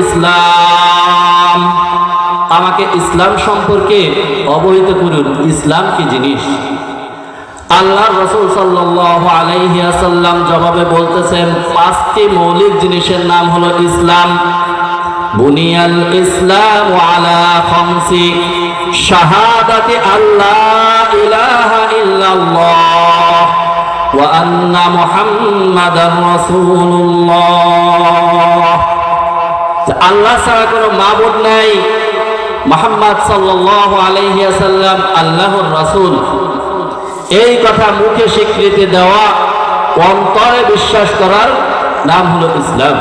ইসলাম। আমাকে ইসলাম সম্পর্কে অবহিত করুন। ইসলাম কি জিনিস? আল্লাহ রসুল সাল্লাহ আলাইহিয়াসাল্লাম জবাবে বলতেছেন, পাঁচটি মৌলিক জিনিসের নাম হলো ইসলাম। বুনিয়াল ইসলাম আলা খমসি। শাহাদাতি আল্লাহ ইলাহা ইল্লাল্লাহ। ওয়া আন্না رسول الله আল্লাহ ছাড়া কোনো মাবুদ নাই। মোহাম্মদ সাল্লাল্লাহু আলাইহি ওয়াসাল্লাম আল্লাহর রাসূল। এই কথা মুখে স্বীকৃতি দেওয়া, অন্তরে বিশ্বাস করার নাম হলো ইসলাম।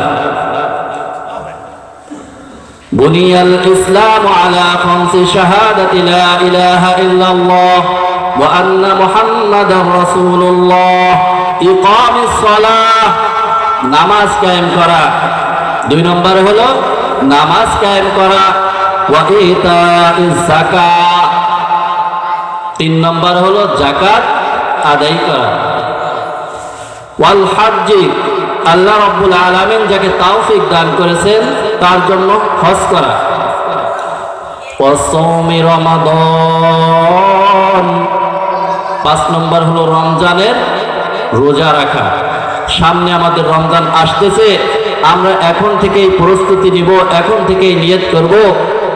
بني الإسلام على خمس شهادة لا إله إلا الله وأن محمد رسول الله إقام الصلاة নামাজ কায়েম করা দুই নম্বর হলো নামাজ কায়েম করা ওয়া ইতাইজ যাকাত তিন নম্বর হলো জাকাত আদায় করা ওয়াল হাজ্জি আল্লাহ রাব্বুল আলামিন যাকে তৌফিক দান করেছেন তার জন্য? হজ করা। ওয়াসৌমি পাঁচ নম্বর হলো রমজানের রোজা রাখা। সামনে আমাদের রমজান আসতেছে। আমরা এখন থেকেই প্রস্তুতি নিব, এখন থেকেই নিয়ত করব।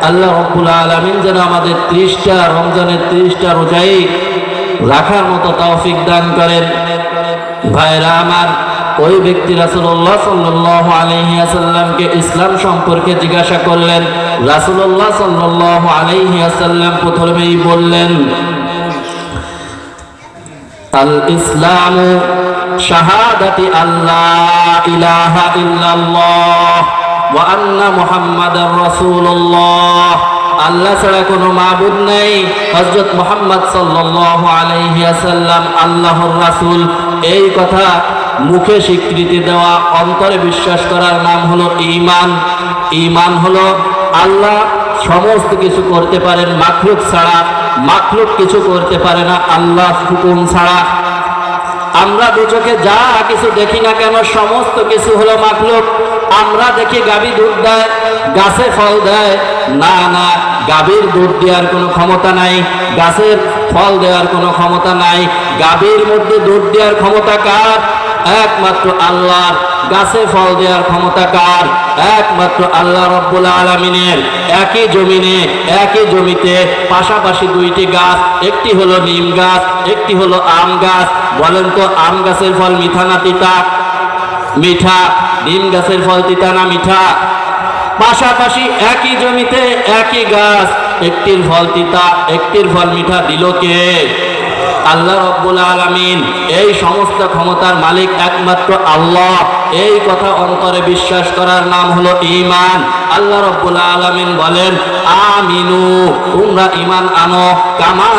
আল্লাহ রব্বুল আলমিন যেন আমাদের ত্রিশটা, রমজানের ত্রিশটা রোজাই রাখার মতো তৌফিক দান করেন। ভাইরা আমার ওই ব্যক্তি রাসুল্লাহ সাল্লাহ আলহিয়াসাল্লামকে ইসলাম সম্পর্কে জিজ্ঞাসা করলেন রাসুল্লাহ সাল্লাহ আলহিয়াসাল্লাম প্রথমেই বললেন আল ইসলাম শাহাদাতি আল্লাহ ইলাহা মুহাম্মাদার রাসূলুল্লাহ। আল্লাহ ছাড়া কোনো মাবুদ নেই। হযরত মুহাম্মদ সাল্লাল্লাহু আলাইহি আল্লাহর রাসূল। এই কথা মুখে স্বীকৃতি দেওয়া, অন্তরে বিশ্বাস করার নাম হলো ইমান ইমান হলো আল্লাহ সমস্ত কিছু করতে পারেন, মাখলুক ছাড়া, মাখলুক কিছু করতে পারে না আল্লাহ হুকুম ছাড়া। আমরা দু চোখে যা কিছু দেখি না কেন, সমস্ত কিছু হলো মাখলুক। আমরা দেখি গাবি দুধ দেয়, গাছে ফল দেয়। না না গাভীর দুধ দেওয়ার কোনো ক্ষমতা নাই, গাছের ফল দেওয়ার কোনো ক্ষমতা নাই। গাভীর মধ্যে দুধ দেওয়ার ক্ষমতা কার? একমাত্র আল্লাহর গাছে ফল দেওয়ার ক্ষমতা কার? একমাত্র আল্লাহ রব্বুল আলমিনের। একই জমিনে, একই জমিতে পাশাপাশি দুইটি গাছ, একটি হলো নিম গাছ, একটি হলো আম গাছ। বলেন তো, আম গাছের ফল মিঠা না তিতা? মিঠা। নিম গাছের ফল তিতা না মিঠা? পাশাপাশি একই জমিতে একই গাছ, একটির ফল তিতা, একটির ফল মিঠা, দিল কে? আল্লাহ রব্বুল আলমিন এই সমস্ত ক্ষমতার মালিক একমাত্র আল্লাহ। এই কথা অন্তরে বিশ্বাস করার নাম হলো ইমান আল্লাহ রব্বুল আলমিন বলেন, আমিনু, তোমরা ইমান আনো, কামা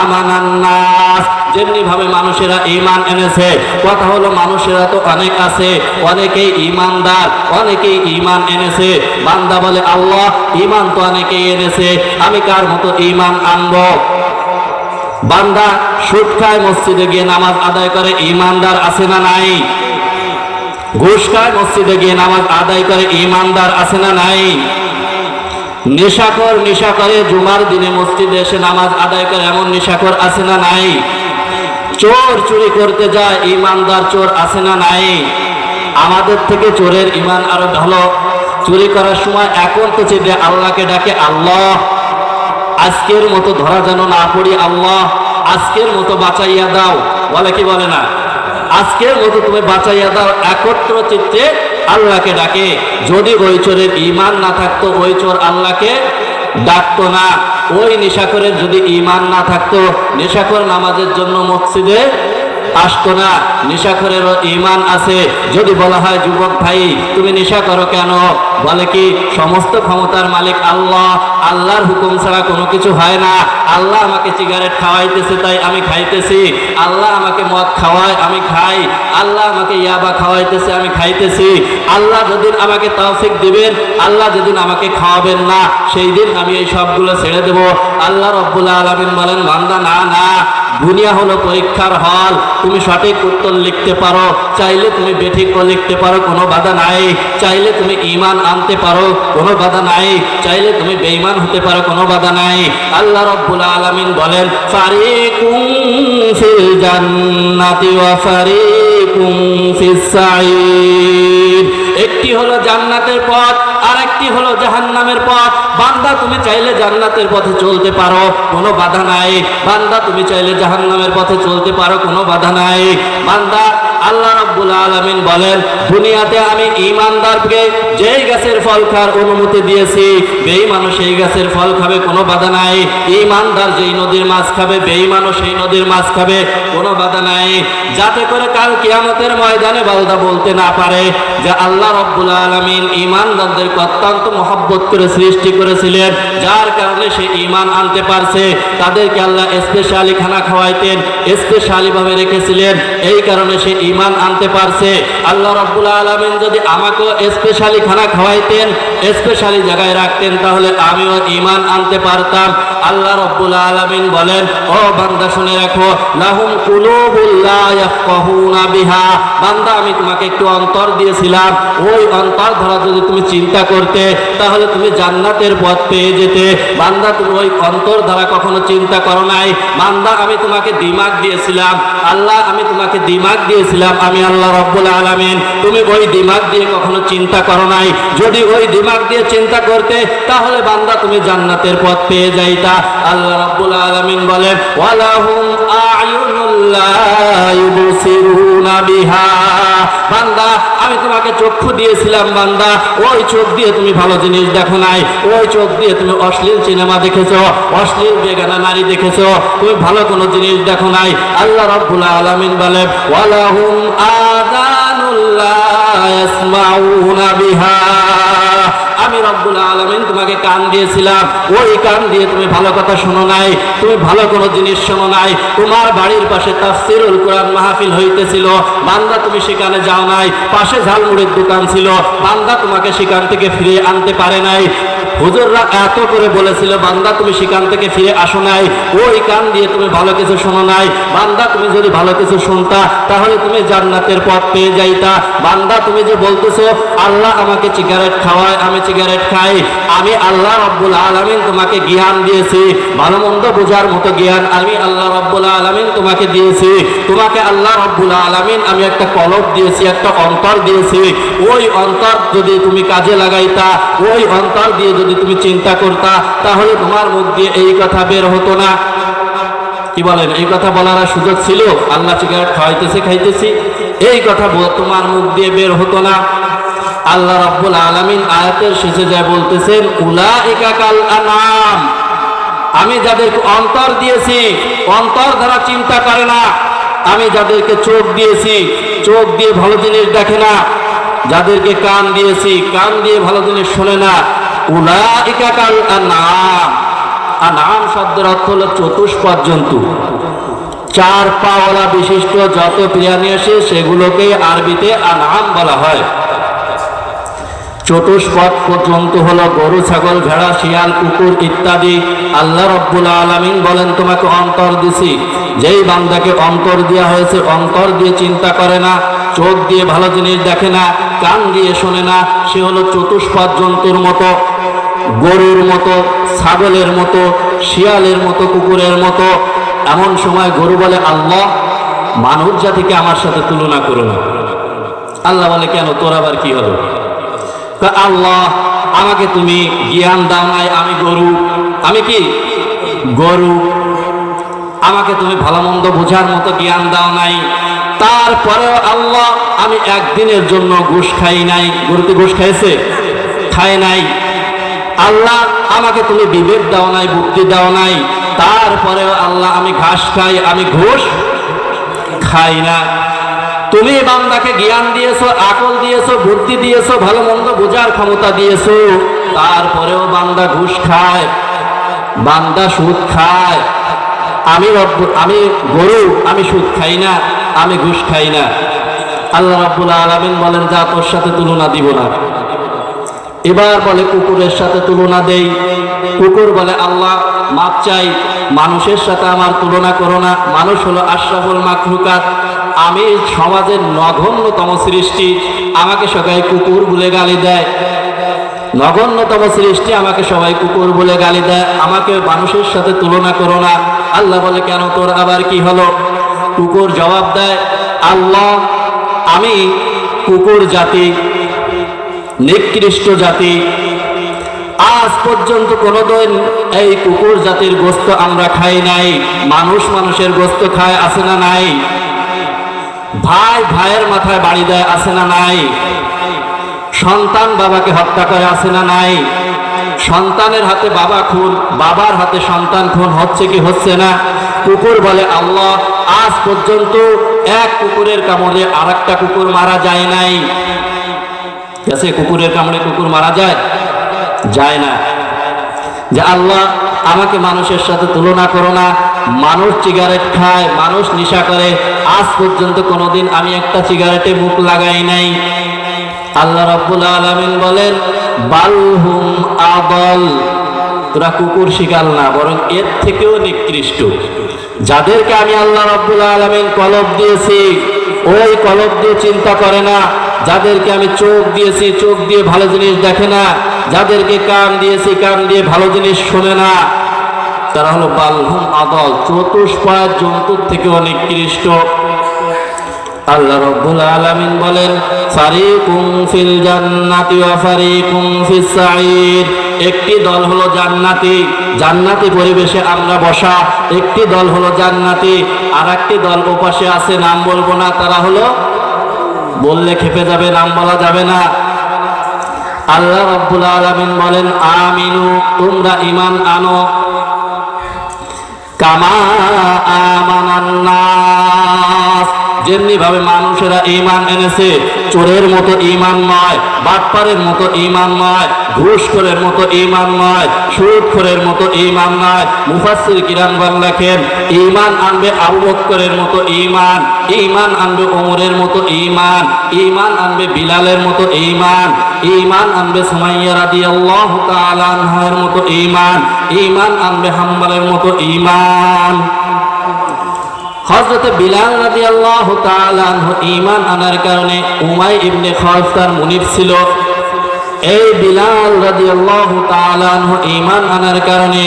আমানান্নাস যেমনি ভাবে মানুষেরা ইমান এনেছে, কথা হলো মানুষেরা তো অনেক আছে, অনেকেই ইমানদার অনেকেই ইমান এনেছে। বান্দা বলে, আল্লাহ ইমান তো অনেকেই এনেছে, আমি কার মতো ইমান আনব? বান্দা সুদ খায়, মসজিদে গিয়ে নামাজ আদায় করে ইমানদার আছে না নাই? ঘুষ খায়, মসজিদে গিয়ে নামাজ আদায় করে ইমানদার আছে না নাই? নেশাকর নেশা করে, জুমার দিনে মসজিদে এসে নামাজ আদায় করে, এমন নেশাকর আছে না নাই? চোর চুরি করতে যায় ইমানদার চোর আছে না নাই? আমাদের থেকে চোরের ইমান আরও ভালো। চুরি করার সময় এখন তো চেপে আল্লাহকে ডাকে, আল্লাহ। আজকের মতো ধরা যেন না পড়ি, আল্লাহ, আজকের মতো বাঁচাইয়া দাও। বলে কি বলে না? আজকের মতো তুমি বাঁচাইয়া দাও, একত্র চিত্তে আল্লাহকে ডাকে। যদি ওই চোরের ইমান না থাকতো ওই চোর আল্লাহকে ডাকতো না। ওই নেশাখরের যদি ইমান না থাকতো, নেশাখর নামাজের জন্য মসজিদে আসতো না নেশাখরেরও ইমান আছে। যদি বলা হয়, যুবক ভাই, তুমি নেশা করো কেন? বলে কি, সমস্ত ক্ষমতার মালিক আল্লাহ। আল্লাহর হুকুম ছাড়া কোনো কিছু হয় না। আল্লাহ আমাকে সিগারেট খাওয়াইতেছে, তাই আমি খাইতেছি। আল্লাহ আমাকে মদ খাওয়ায়, আমি খাই। আল্লাহ আমাকে ইয়াবা খাওয়াইতেছে, আমি খাইতেছি। আল্লাহ যেদিন আমাকে তৌফিক দিবেন, আল্লাহ যেদিন আমাকে খাওয়াবেন না, সেই দিন আমি এই সবগুলো ছেড়ে দেব। আল্লাহ রব্বুল আলমিন বলেন, বান্দা, না না। দুনিয়া হলো পরীক্ষার হল। তুমি সঠিক উত্তর লিখতে পারো। চাইলে তুমি বেঠিকও লিখতে পারো, কোনো বাধা নাই। চাইলে তুমি ইমান আনতে পারো, কোনো বাধা নাই। চাইলে তুমি বেঈমান হতে পারো, কোনো বাধা নাই। আল্লাহ রব্বুল আলামিন বলেন, ফারিকুম ফিল জান্নাতি ওয়া ফারিকুম ফিস সাঈদ। একটি হলো জান্নাতের পথ হলো হলো জাহান্নামের পথ। বান্দা, তুমি চাইলে জান্নাতের পথে চলতে পারো, কোনো বাধা নাই। বান্দা, তুমি চাইলে জাহান্নামের পথে চলতে পারো, কোনো বাধা নাই। বান্দা আল্লাহ রাব্বুল আলামিন বলেন, দুনিয়াতে আমি ঈমানদারকে যেই গাছের ফল খাওয়ার অনুমতি দিয়েছি বেঈমানও সেই গাছের ফল খাবে, কোনো বাধা নাই। ঈমানদার যেই নদীর মাছ খাবে বেঈমানও সেই নদীর মাছ খাবে, কোনো বাধা নাই। যাতে করে কাল কিয়ামতের ময়দানে বালদা বলতে না পারে যে আল্লাহ রব্বুল আলামিন ঈমানদারদেরকে অত্যন্ত মহব্বত করে সৃষ্টি করেছিলেন। যার কারণে সে ঈমান আনতে পারছে। তাদেরকে আল্লাহ স্পেশালি খানা খাওয়াইতেন স্পেশালি ভাবে রেখেছিলেন। এই কারণে সে ঈমান আনতে পারছে। আল্লাহ রব্বুল আলামিন যদি আমাকেও স্পেশালি খানা খাওয়াইতেন স্পেশালি জায়গায় রাখতেন, তাহলে আমিও ঈমান আনতে পারতাম। আল্লাহ রব্বুল আলামিন বলেন, ও বান্দা, শুনে রাখো, লাহুম কুলুবুল লা ইয়াফকাহুনা বিহা। বান্দা, আমি তোমাকে একটু অন্তর দিয়েছিলাম। ওই অন্তর ধরা যদি তুমি চিন্তা করতে, তাহলে তুমি জান্নাতের পথ পেয়ে যেতে। বান্দা, তুমি ওই অন্তর দ্বারা কখনো চিন্তা করো নাই। বান্দা, আমি তোমাকে দিমাগ দিয়েছিলাম। আল্লাহ, আমি তোমাকে দিমাগ দিয়েছিলাম। আমি আল্লাহ রব্বুল আলামিন তুমি ওই দিমাগ দিয়ে কখনো চিন্তা করো নাই। যদি ওই দিমাগ দিয়ে চিন্তা করতে, তাহলে বান্দা তুমি জান্নাতের পথ পেয়ে যাইতা। আল্লাহ রব্বুল আলামিন বলেন, ওয়ালাহুম আয়ুনুল্লাহ ইউবসিরুনা বিহা। বান্দা, আমি তোমাকে চক্ষু দিয়েছিলাম বান্দা, ওই চোখ দিয়ে তুমি ভালো জিনিস দেখো নাই। ওই চোখ দিয়ে তুমি অশ্লীল সিনেমা দেখেছ, অশ্লীল বেগানা নারী দেখেছ, তুমি ভালো কোনো জিনিস দেখো নাই। আল্লাহ রব্বুল আলামিন বলেন, ওয়ালাহুম আদানুল্লাহ ইয়াসমাউনা বিহা। আমি রব্বুল আলমিন তোমাকে কান দিয়েছিলাম। ওই কান দিয়ে তুমি ভালো কথা শোনো নাই, তুমি ভালো কোনো জিনিস শোনো নাই। তোমার বাড়ির পাশে তাফসিরুল কোরআন মাহফিল হইতেছিল, বান্দা তুমি সেখানে যাও নাই, পাশে ঝালমুড়ির দোকান ছিল, বান্দা তোমাকে সেখান থেকে ফিরে আনতে পারে নাই। হুজুররা এত করে বলেছিল, বান্দা তুমি সেখান থেকে ফিরে আসো নাই, ওই কান দিয়ে তুমি ভালো কিছু শোনো নাই। বান্দা তুমি যদি ভালো কিছু শুনতা, তাহলে তুমি জান্নাতের পথ পেয়ে যাইতা। বান্দা তুমি যে বলতেছো, আল্লাহ আমাকে সিগারেট খাওয়ায়, আমি সিগারেট খাই। আমি আল্লাহ রব্বুল আলমিন তোমাকে জ্ঞান দিয়েছি ভালো মন্দ বোঝার মতো জ্ঞান আমি আল্লাহ রব্বুল আলমিন তোমাকে দিয়েছি। তোমাকে আল্লাহ রব্বুল আলমিন আমি একটা কলব দিয়েছি, একটা অন্তর দিয়েছি। ওই অন্তর যদি তুমি কাজে লাগাইতা, ওই অন্তর দিয়ে যদি তুমি চিন্তা করতা, তাহলে তোমার মুখ দিয়ে এই কথা বের হতো না। কি বলেন? এই কথা বলার সুযোগ ছিল? আল্লাহ সিগারেট খাওয়াইতেছে, খাইতেছি। এই কথা তোমার মুখ দিয়ে বের হতো না। আল্লাহ রাব্বুল আলামিন আয়াতের শেষে যায় বলতেছেন উলা একাকাল আনাম আমি যাদেরকে অন্তর দিয়েছি, অন্তর দ্বারা চিন্তা করে না। আমি যাদেরকে চোখ দিয়েছি, চোখ দিয়ে ভালো জিনিস দেখে না। যাদেরকে কান দিয়েছি, কান দিয়ে ভালো জিনিস শোনে না। উলা একাকাল আনাম আনাম শব্দের অর্থ হলো চতুষ্পদ জন্তু। চার পাওয়ালা বিশিষ্ট যত প্রাণী আসে সেগুলোকে আরবিতে আনাম বলা হয়। চতুষ্পদ পর্যন্ত হলো গরু, ছাগল, ভেড়া, শিয়াল, কুকুর ইত্যাদি। আল্লাহ রব্বুল আলামিন বলেন, তোমাকে অন্তর দিছি। যেই বান্দাকে অন্তর দেওয়া হয়েছে, অন্তর দিয়ে চিন্তা করে না, চোখ দিয়ে ভালো জিনিস দেখে না, কান দিয়ে শোনে না, সে হলো চতুষ্পদ জন্তুর মতো, গরুর মতো, ছাগলের মতো, শিয়ালের মতো, কুকুরের মতো। এমন সময় গরু বলে, আল্লাহ মানব জাতিকে আমার সাথে তুলনা করো না। আল্লাহ বলে, কেন? তোর আবার কি হলো? তা আল্লাহ, আমাকে তুমি জ্ঞান দাও নাই, আমি গরু। আমি কি? গরু। আমাকে তুমি ভালো মন্দ বোঝার মতো জ্ঞান দাও নাই। তারপরেও আল্লাহ, আমি একদিনের জন্য ঘুষ খাই নাই। গরুতে ঘুষ খাইছে? খায় নাই। আল্লাহ, আমাকে তুমি বিবেক দাও নাই, বুদ্ধি দাও নাই। তারপরেও আল্লাহ, আমি ঘাস খাই, আমি ঘুষ খাই না। তুমি বান্দাকে জ্ঞান দিয়েছ, আকল দিয়েছ, বুদ্ধি দিয়েছ, ভালো মন্দ বোঝার ক্ষমতা দিয়েছ, তারপরেও বান্দা ঘুষ খায়, বান্দা সুদ খায়। আমি আমি গরু, আমি সুদ খাই না, আমি ঘুষ খাই না। আল্লাহ রাব্বুল আলামিন বলেন, যা তোর সাথে তুলনা দিব না। এবার বলে কুকুরের সাথে তুলনা দেই। কুকুর বলে, আল্লাহ, মাপ চাই। মানুষের সাথে আমার তুলনা করো না। মানুষ হলো আশরাফুল মাকরুকাত আমি সমাজের নগণ্যতম সৃষ্টি। আমাকে সবাই কুকুর বলে গালি দেয়। নগণ্যতম সৃষ্টি আমাকে সবাই কুকুর বলে গালি দেয়। আমাকে মানুষের সাথে তুলনা করো না। আল্লাহ বলে, কেন তোর আবার কি হলো? কুকুর জবাব দেয়, আল্লাহ, আমি কুকুর জাতি। নিকৃষ্ট জাতি। আজ পর্যন্ত কোনোদিন এই কুকুর জাতির গোস্ত আমরা খাই নাই, মানুষ মানুষের গোস্ত খায়, আছে না নাই? ভাই ভাইয়ের মাথায় বাড়ি দেয়, আছে না নাই? সন্তান বাবাকে হত্যা করে, আছে না নাই? সন্তানের হাতে বাবা খুন, বাবার হাতে সন্তান খুন হচ্ছে কি হচ্ছে না? কুকুর বলে, আল্লাহ, আজ পর্যন্ত এক কুকুরের কামড়ে আর কুকুর মারা যায় নাই। গেছে কুকুরের কামড়ে কুকুর মারা যায় যায় না যে আল্লাহ আমাকে মানুষের সাথে তুলনা করো না মানুষ সিগারেট খায় মানুষ নেশা করে আজ পর্যন্ত কোনোদিন আমি একটা সিগারেটে মুখ লাগাই নাই। আল্লাহ রাব্বুল আলামিন বলেন বালহুম আদল। তোরা কুকুর শিকাল না, বরং এর থেকেও নিকৃষ্ট। যাদেরকে আমি আল্লাহ রাব্বুল আলামিন কলব দিয়েছি, ওই কলব দিয়ে চিন্তা করে না। যাদেরকে আমি চোখ দিয়েছি, চোখ দিয়ে ভালো জিনিস দেখে না, যাদেরকে কান দিয়েছি, কান দিয়ে ভালো জিনিস শোনে না, তারা হলো বালহুম আদল চতুষ্পয়ের জন্তুর থেকে অনেক নিকৃষ্ট আল্লাহ রব্বুল আলামিন বলেন, ফারিকুম ফিল জান্নাতি ওয়া ফারিকুম ফিস সাঈর একটি দল হলো জান্নাতি জান্নাতি পরিবেশে আমরা বসা, একটি দল হলো জান্নাতি আর একটি দল ওপাশে আছে, নাম বলব না, তারা হলো বললে খেপে যাবে, নাম বলা যাবে না। আল্লাহ রব্বুল আলামিন বলেন, আমিনু, তোমরা ঈমান আনো। কামা আমানান্নাস যেমনি ভাবে মানুষেরা ইমান এনেছে, চোরের মতো ইমান নয়, বাটপারের মতো ইমান নয় ঘুষখোরের মতো ইমান নয়, সুদখোরের মতো ইমান নয়। মুফাসসির কিরাম লেখেন ইমান আনবে আবু বক্করের মতো ইমান ইমান আনবে ওমরের মতো ইমান ইমান আনবে বিলালের মতো ইমান ইমান আনবে সুমাইয়া রাদিয়াল্লাহু তাআলা আনহার মতো ইমান ইমান আনবে হাম্বালের মতো ইমান। হজরতে বিলাল রাজি আল্লাহ ইমান আনার কারণে উমাই ইবনে খলফ তার মুনিব ছিল। এই বিলাল রাজি আল্লাহ তালানহ ইমান আনার কারণে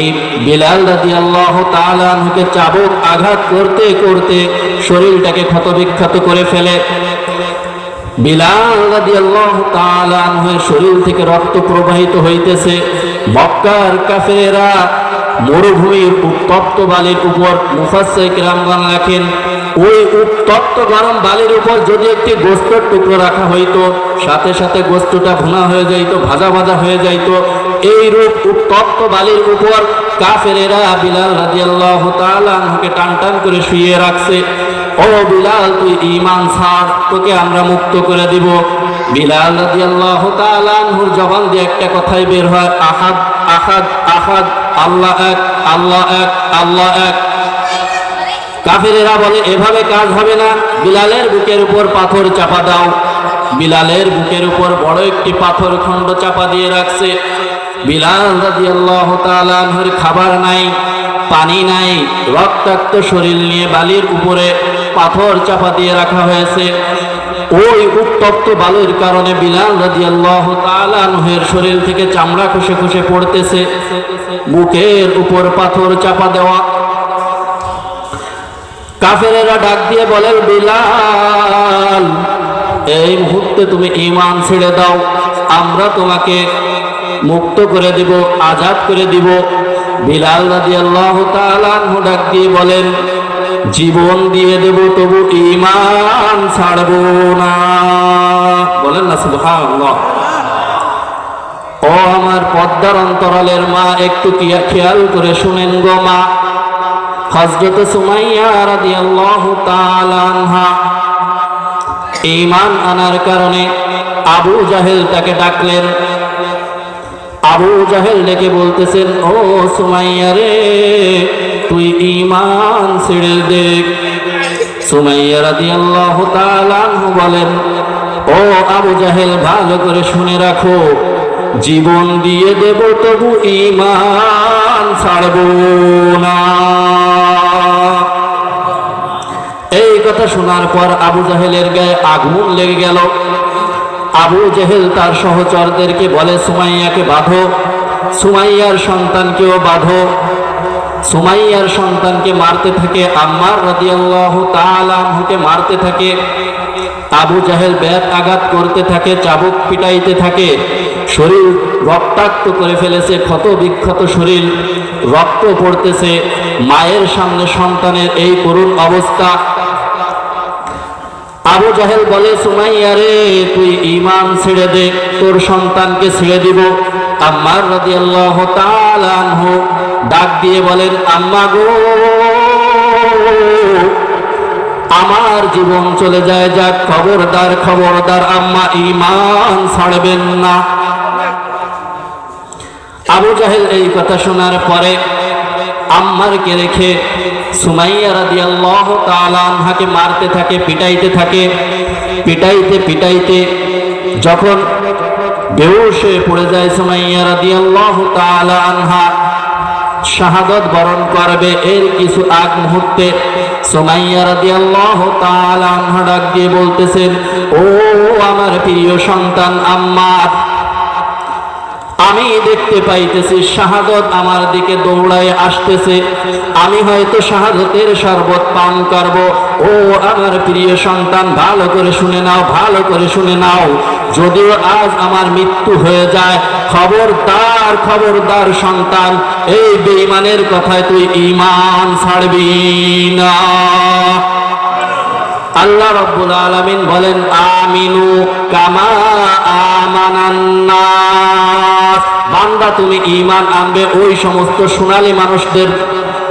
এই বিলাল রাজি আল্লাহ তালানহুকে চাবুক আঘাত করতে করতে শরীরটাকে ক্ষতবিক্ষত করে ফেলে। বিলাল রাদিয়াল্লাহু তাআলা আনহুর শরীর থেকে রক্ত প্রবাহিত হইতেছে। মক্কার কাফেরেরা মরুভূমির উত্তপ্ত বালির উপর মুফাসসির কিরামগণ লেখেন ওই উত্তপ্ত গরম বালির উপর যদি একটি গোস্তের টুকরো রাখা হইতো, সাথে সাথে গোস্তটা ভুনা হয়ে যাইত, ভাজা ভাজা হয়ে যাইত এই রূপ উত্তপ্ত বালির উপর কাফেরেরা বিলাল রাদিয়াল্লাহু তাআলা আনহুকে টান টান করে শুয়ে রাখছে। ও বিলাল, তুই ইমান ছাড়, তোকে আমরা মুক্ত করে দিব। বিলাল রাদিয়াল্লাহু তাআলা আনহুর জবান দিয়ে একটা কথাই বের হয়, আহাদ আহাদ আহাদ, আল্লাহ এক আল্লাহ এক আল্লাহ এক। কাফেরেরা বলে, এভাবে কাজ হবে না। বিলালের বুকের উপর পাথর চাপা দাও। বিলালের বুকের উপর বড় একটি পাথর খণ্ড চাপা দিয়ে রাখছে। বিলাল রাদিয়াল্লাহু তাআলা আনহুর খাবার নাই, পানি নাই, রক্তাক্ত শরীর নিয়ে বালির উপরে পাথর চাপা দিয়ে রাখা হয়েছে। ওই উত্তপ্ত বালুর কারণে বিলাল রাদিয়াল্লাহু তাআলা আনহুর শরীর থেকে চামড়া খসে খসে পড়তেছে। বুকের উপর পাথর চাপা দেওয়া কাফেরেরা ডাক দিয়ে বলেন, বিলাল, এই মুহূর্তে তুমি ইমান ছেড়ে দাও। আমরা তোমাকে মুক্ত করে দিব, আজাদ করে দিব। বিলাল তাআলা আনহু ডাক দিয়ে বলেন, জীবন দিয়ে দেব, তবু ইমান ছাড়বো না। বলেন না, সুবহানাল্লাহ। ও আমার পদ্মার অন্তরালের মা, একটু খেয়াল করে শুনেন গো মা। হজরত সুমাইয়া রাদিয়াল্লাহু তাআলা আনহা ঈমান আনার কারণে আবু জাহেল তাকে ডাকলেন। আবু জাহেল ডেকে বলতেছেন, ও সুমাইয়া রে, তুই ঈমান ছেড়ে দে। সুমাইয়া রাদিয়াল্লাহু তাআলা আনহু বলেন, ও আবু জাহেল, ভালো করে শুনে রাখো। জীবন দিয়ে দেব তবু ইমান ছাড়ব না। এই কথা শোনার পর আবু জাহেলের গায়ে আগুন লেগে গেল। আবু জেহেল তার সহচরদেরকে বলে, সুমাইয়াকে বাঁধো, সুমাইয়ার সন্তানকেও বাঁধো। সুমাইয়ার সন্তানকে মারতে থাকে আম্মার রাদিয়াল্লাহু তাআলা আনহুকে মারতে থাকে। আবু জাহেল ব্যাত আঘাত করতে থাকে, চাবুক পিটাইতে থাকে। শরীর রক্তাক্ত করে ফেলেছে, ক্ষত বিক্ষত শরীর রক্ত পড়তেছে। মায়ের সামনে সন্তানের এই করুণ অবস্থা। আবু জাহেল বলে, সুমাইয়া রে, তুই ইমান ছেড়ে দে, তোর সন্তানকে ছেড়ে দিব। আম্মার তাআলা আনহু ডাক দিয়ে বলেন, আম্মা গো আমার জীবন চলে যায় যাক, খবরদার খবরদার আম্মা ইমান ছাড়বেন না। আবু জাহেল এই কথা শোনার পরে আম্মারকে রেখে সুমাইয়া রাদিয়াল্লাহু তাআলা আনহাকে মারতে থাকে, পিটাইতে থাকে। পিটাইতে পিটাইতে যখন হয়ে পড়ে যায় সুমাইয়া রাদিয়াল্লাহু তাআলা আনহা, শাহাদত বরণ করবে। এর কিছু আগ মুহূর্তে সুমাইয়া রাদিয়াল্লাহু তাআলা আনহা ডাক দিয়ে বলতেছেন ও আমার প্রিয় সন্তান আম্মার আমি দেখতে পাইতেছি শাহাদত আমার দিকে দৌড়ায় আসতেছে। আমি হয়তো শাহাদতের শরবত পান করব। ও আমার প্রিয় সন্তান, ভালো করে শুনে নাও, ভালো করে শুনে নাও। যদিও আজ আমার মৃত্যু হয়ে যায়, খবরদার খবরদার সন্তান, এই বেঈমানের কথায় তুই ঈমান ছাড়বি না। আল্লাহ রব্বুল আলামিন বলেন, আমিনু কামা আমানান্নাস। বান্দা তুমি ঈমান আনবে, ওই সমস্ত সোনালী মানুষদের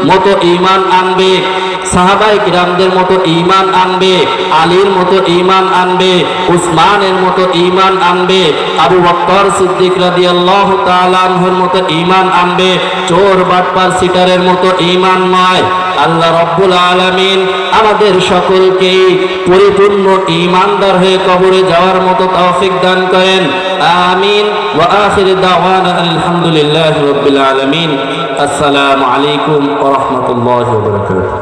মতো ঈমান আনবে সাহাবাই কিরামদের মতো ঈমান আনবে, আলীর মতো ঈমান আনবে, উসমানের মতো ঈমান আনবে, আবু বক্কর সিদ্দিক রাদিয়াল্লাহু তাআলা মতো ঈমান আনবে, চোর, বাটপার, সিটারের মতো ঈমান নয়। আল্লাহ রব্বুল আলমিন আমাদের সকলকেই পরিপূর্ণ ইমানদার হয়ে কবরে যাওয়ার মতো তৌফিক দান করেন। আমিন। ওয়া আখির দাওয়ান আলহামদুলিল্লাহ রাব্বিল আলামিন। আসসালামু আলাইকুম ওয়া রাহমাতুল্লাহি ওয়া বারাকাতুহু।